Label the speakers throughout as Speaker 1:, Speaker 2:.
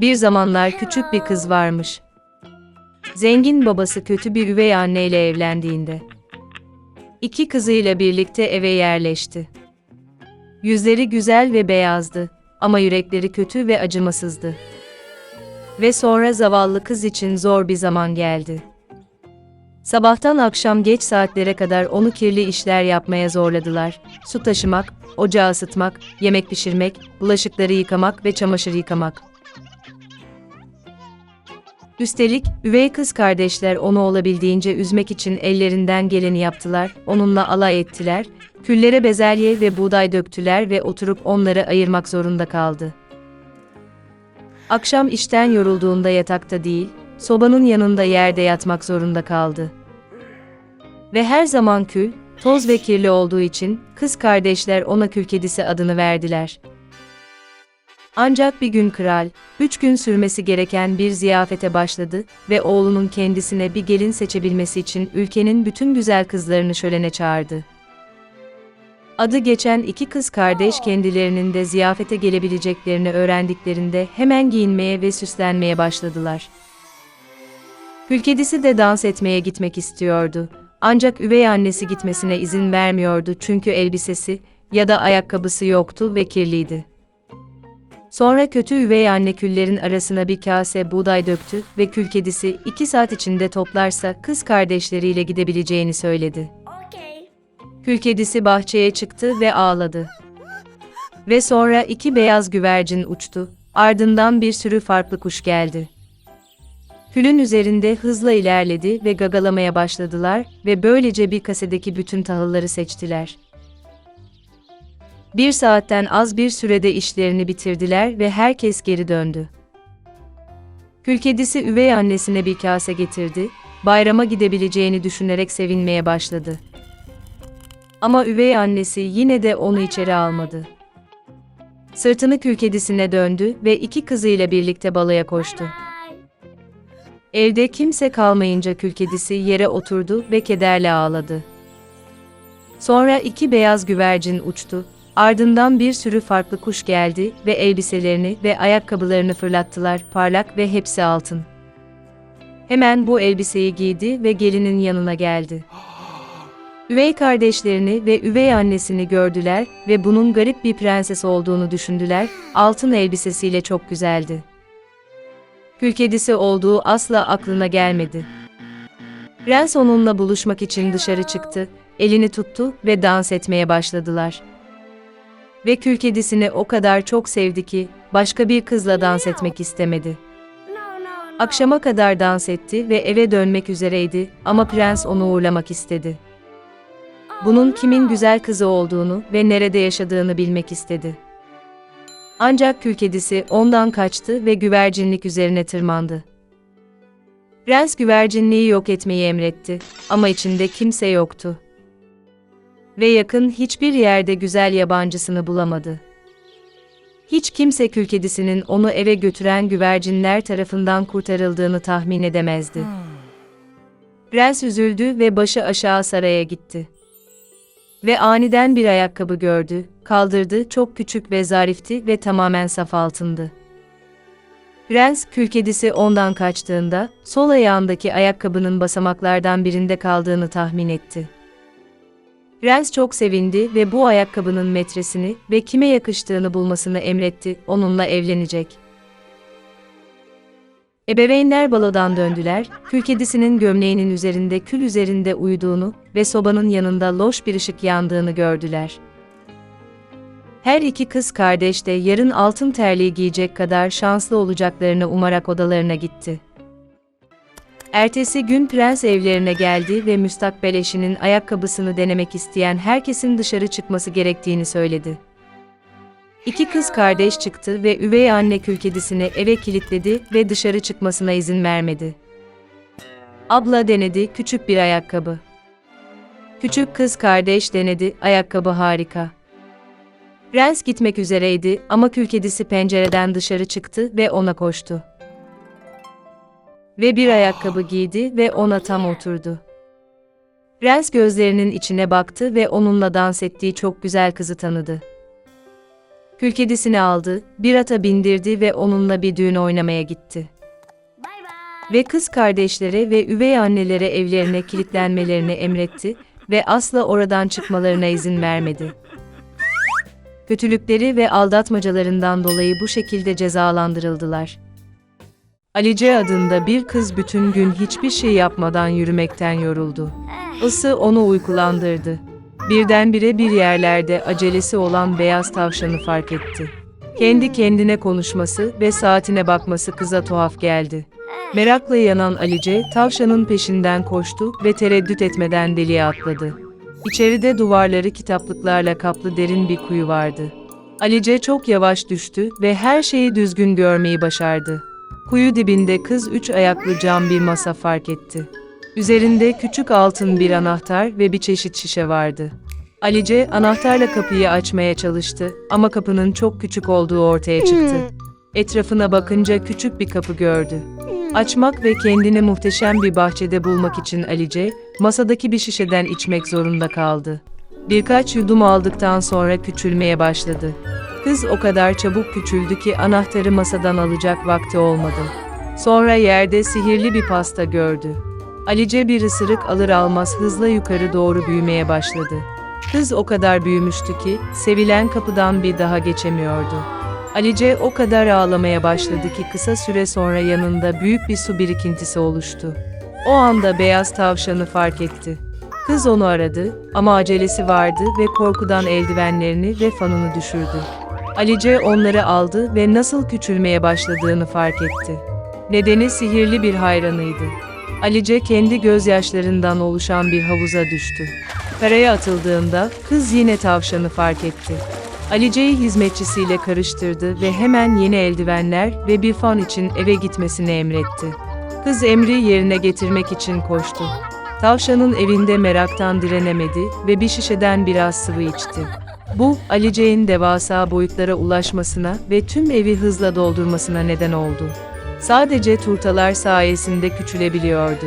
Speaker 1: Bir zamanlar küçük bir kız varmış. Zengin babası kötü bir üvey anneyle evlendiğinde iki kızıyla birlikte eve yerleşti. Yüzleri güzel ve beyazdı ama yürekleri kötü ve acımasızdı. Ve sonra zavallı kız için zor bir zaman geldi. Sabahtan akşam geç saatlere kadar onu kirli işler yapmaya zorladılar. Su taşımak, ocağı ısıtmak, yemek pişirmek, bulaşıkları yıkamak ve çamaşır yıkamak. Üstelik, üvey kız kardeşler onu olabildiğince üzmek için ellerinden geleni yaptılar, onunla alay ettiler, küllere bezelye ve buğday döktüler ve oturup onları ayırmak zorunda kaldı. Akşam işten yorulduğunda yatakta değil, sobanın yanında yerde yatmak zorunda kaldı. Ve her zaman kül, toz ve kirli olduğu için kız kardeşler ona kül kedisi adını verdiler. Ancak bir gün kral, üç gün sürmesi gereken bir ziyafete başladı ve oğlunun kendisine bir gelin seçebilmesi için ülkenin bütün güzel kızlarını şölene çağırdı. Adı geçen iki kız kardeş kendilerinin de ziyafete gelebileceklerini öğrendiklerinde hemen giyinmeye ve süslenmeye başladılar. Kül kedisi de dans etmeye gitmek istiyordu. Ancak üvey annesi gitmesine izin vermiyordu çünkü elbisesi ya da ayakkabısı yoktu ve kirliydi. Sonra kötü üvey anne küllerin arasına bir kase buğday döktü ve kül kedisi iki saat içinde toplarsa kız kardeşleriyle gidebileceğini söyledi.
Speaker 2: Okay.
Speaker 1: Kül kedisi bahçeye çıktı ve ağladı. Ve sonra iki beyaz güvercin uçtu, ardından bir sürü farklı kuş geldi. Külün üzerinde hızla ilerledi ve gagalamaya başladılar ve böylece bir kasedeki bütün tahılları seçtiler. Bir saatten az bir sürede işlerini bitirdiler ve herkes geri döndü. Kül üvey annesine bir kase getirdi, bayrama gidebileceğini düşünerek sevinmeye başladı. Ama üvey annesi yine de onu içeri almadı. Sırtını kül kedisine döndü ve iki kızıyla birlikte balaya koştu. Evde kimse kalmayınca kül yere oturdu ve kederle ağladı. Sonra iki beyaz güvercin uçtu, ardından bir sürü farklı kuş geldi ve elbiselerini ve ayakkabılarını fırlattılar, parlak ve hepsi altın. Hemen bu elbiseyi giydi ve gelinin yanına geldi. Üvey kardeşlerini ve üvey annesini gördüler ve bunun garip bir prenses olduğunu düşündüler, altın elbisesiyle çok güzeldi. Kül kedisi olduğu asla aklına gelmedi. Prens onunla buluşmak için dışarı çıktı, elini tuttu ve dans etmeye başladılar. Ve kül kedisini o kadar çok sevdi ki, başka bir kızla dans etmek istemedi. Akşama kadar dans etti ve eve dönmek üzereydi ama prens onu uğurlamak istedi. Bunun kimin güzel kızı olduğunu ve nerede yaşadığını bilmek istedi. Ancak kül kedisi ondan kaçtı ve güvercinlik üzerine tırmandı. Prens güvercinliği yok etmeyi emretti ama içinde kimse yoktu. Ve yakın hiçbir yerde güzel yabancısını bulamadı. Hiç kimse kül kedisinin onu eve götüren güvercinler tarafından kurtarıldığını tahmin edemezdi. Prens üzüldü ve başı aşağı saraya gitti. Ve aniden bir ayakkabı gördü, kaldırdı, çok küçük ve zarifti ve tamamen saf altındı. Prens, kül kedisi ondan kaçtığında, sol ayağındaki ayakkabının basamaklardan birinde kaldığını tahmin etti. Prens çok sevindi ve bu ayakkabının metresini ve kime yakıştığını bulmasını emretti, onunla evlenecek. Ebeveynler balodan döndüler, kül kedisinin gömleğinin üzerinde kül üzerinde uyuduğunu ve sobanın yanında loş bir ışık yandığını gördüler. Her iki kız kardeş de yarın altın terliği giyecek kadar şanslı olacaklarını umarak odalarına gitti. Ertesi gün prens evlerine geldi ve müstakbel eşinin ayakkabısını denemek isteyen herkesin dışarı çıkması gerektiğini söyledi. İki kız kardeş çıktı ve üvey anne kül kedisini eve kilitledi ve dışarı çıkmasına izin vermedi. Abla denedi küçük bir ayakkabı. Küçük kız kardeş denedi ayakkabı harika. Prens gitmek üzereydi ama kül kedisi pencereden dışarı çıktı ve ona koştu. Ve bir ayakkabı giydi ve ona tam oturdu. Prens gözlerinin içine baktı ve onunla dans ettiği çok güzel kızı tanıdı. Kül kedisini aldı, bir ata bindirdi ve onunla bir düğün oynamaya gitti. Ve kız kardeşlere ve üvey annelere evlerine kilitlenmelerini emretti ve asla oradan çıkmalarına izin vermedi. Kötülükleri ve aldatmacalarından dolayı bu şekilde cezalandırıldılar. Alice adında bir kız bütün gün hiçbir şey yapmadan yürümekten yoruldu. Isı onu uykulandırdı. Birdenbire bir yerlerde acelesi olan beyaz tavşanı fark etti. Kendi kendine konuşması ve saatine bakması kıza tuhaf geldi. Merakla yanan Alice, tavşanın peşinden koştu ve tereddüt etmeden deliğe atladı. İçeride duvarları kitaplıklarla kaplı derin bir kuyu vardı. Alice çok yavaş düştü ve her şeyi düzgün görmeyi başardı. Kuyu dibinde kız üç ayaklı cam bir masa fark etti. Üzerinde küçük altın bir anahtar ve bir çeşit şişe vardı. Alice anahtarla kapıyı açmaya çalıştı ama kapının çok küçük olduğu ortaya çıktı. Etrafına bakınca küçük bir kapı gördü. Açmak ve kendini muhteşem bir bahçede bulmak için Alice, masadaki bir şişeden içmek zorunda kaldı. Birkaç yudum aldıktan sonra küçülmeye başladı. Kız o kadar çabuk küçüldü ki anahtarı masadan alacak vakti olmadı. Sonra yerde sihirli bir pasta gördü. Alice bir ısırık alır almaz hızla yukarı doğru büyümeye başladı. Kız o kadar büyümüştü ki sevilen kapıdan bir daha geçemiyordu. Alice o kadar ağlamaya başladı ki kısa süre sonra yanında büyük bir su birikintisi oluştu. O anda beyaz tavşanı fark etti. Kız onu aradı ama acelesi vardı ve korkudan eldivenlerini ve fanını düşürdü. Alice onları aldı ve nasıl küçülmeye başladığını fark etti. Nedeni sihirli bir hayranıydı. Alice kendi gözyaşlarından oluşan bir havuza düştü. Karaya atıldığında kız yine tavşanı fark etti. Alice'yi hizmetçisiyle karıştırdı ve hemen yeni eldivenler ve bir fan için eve gitmesini emretti. Kız emri yerine getirmek için koştu. Tavşanın evinde meraktan direnemedi ve bir şişeden biraz sıvı içti. Bu, Alice'nin devasa boyutlara ulaşmasına ve tüm evi hızla doldurmasına neden oldu. Sadece turtalar sayesinde küçülebiliyordu.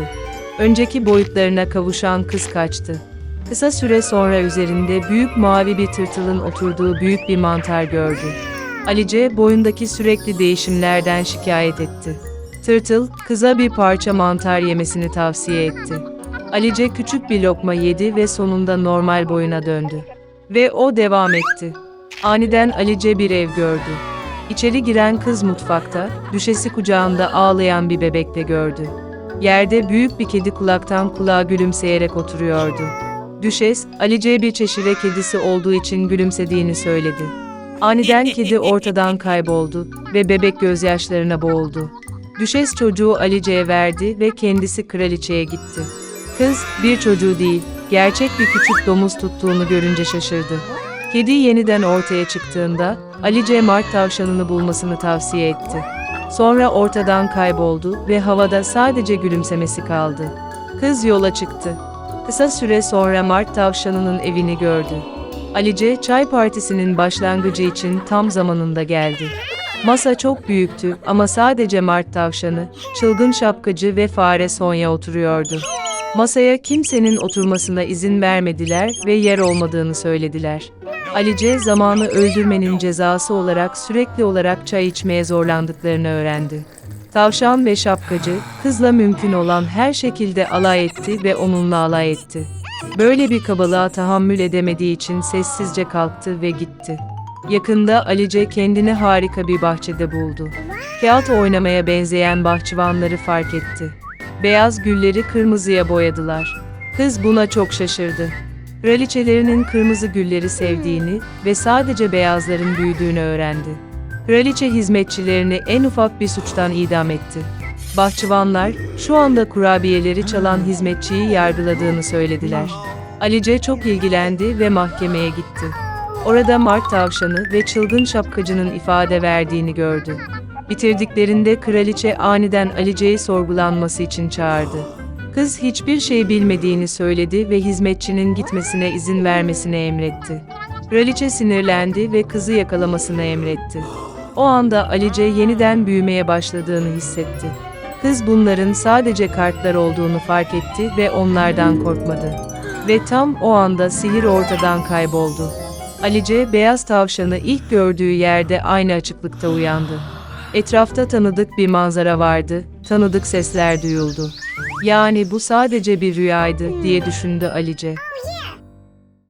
Speaker 1: Önceki boyutlarına kavuşan kız kaçtı. Kısa süre sonra üzerinde büyük mavi bir tırtılın oturduğu büyük bir mantar gördü. Alice boyundaki sürekli değişimlerden şikayet etti. Tırtıl, kıza bir parça mantar yemesini tavsiye etti. Alice küçük bir lokma yedi ve sonunda normal boyuna döndü. Ve o devam etti. Aniden Alice bir ev gördü. İçeri giren kız mutfakta, düşesi kucağında ağlayan bir bebekle gördü. Yerde büyük bir kedi kulaktan kulağa gülümseyerek oturuyordu. Düşes, Alice'ye bir çeşire kedisi olduğu için gülümsediğini söyledi. Aniden kedi ortadan kayboldu ve bebek gözyaşlarına boğuldu. Düşes çocuğu Alice'ye verdi ve kendisi kraliçeye gitti. Kız, bir çocuğu değil, gerçek bir küçük domuz tuttuğunu görünce şaşırdı. Kedi yeniden ortaya çıktığında, Alice Mart tavşanını bulmasını tavsiye etti. Sonra ortadan kayboldu ve havada sadece gülümsemesi kaldı. Kız yola çıktı. Kısa süre sonra Mart tavşanının evini gördü. Alice, çay partisinin başlangıcı için tam zamanında geldi. Masa çok büyüktü ama sadece Mart tavşanı, çılgın şapkacı ve fare Sonya oturuyordu. Masaya kimsenin oturmasına izin vermediler ve yer olmadığını söylediler. Alice zamanı öldürmenin cezası olarak sürekli olarak çay içmeye zorlandıklarını öğrendi. Tavşan ve şapkacı, kızla mümkün olan her şekilde alay etti ve onunla alay etti. Böyle bir kabalığa tahammül edemediği için sessizce kalktı ve gitti. Yakında Alice kendini harika bir bahçede buldu. Kağıt oynamaya benzeyen bahçıvanları fark etti. Beyaz gülleri kırmızıya boyadılar. Kız buna çok şaşırdı. Kraliçelerinin kırmızı gülleri sevdiğini ve sadece beyazların büyüdüğünü öğrendi. Kraliçe hizmetçilerini en ufak bir suçtan idam etti. Bahçıvanlar, şu anda kurabiyeleri çalan hizmetçiyi yargıladığını söylediler. Alice çok ilgilendi ve mahkemeye gitti. Orada Mart tavşanı ve çılgın şapkacının ifade verdiğini gördü. Bitirdiklerinde kraliçe aniden Alice'yi sorgulanması için çağırdı. Kız hiçbir şey bilmediğini söyledi ve hizmetçinin gitmesine izin vermesine emretti. Kraliçe sinirlendi ve kızı yakalamasını emretti. O anda Alice yeniden büyümeye başladığını hissetti. Kız bunların sadece kartlar olduğunu fark etti ve onlardan korkmadı. Ve tam o anda sihir ortadan kayboldu. Alice beyaz tavşanı ilk gördüğü yerde aynı açıklıkta uyandı. Etrafta tanıdık bir manzara vardı, tanıdık sesler duyuldu. Yani bu sadece bir rüyaydı diye düşündü Alice.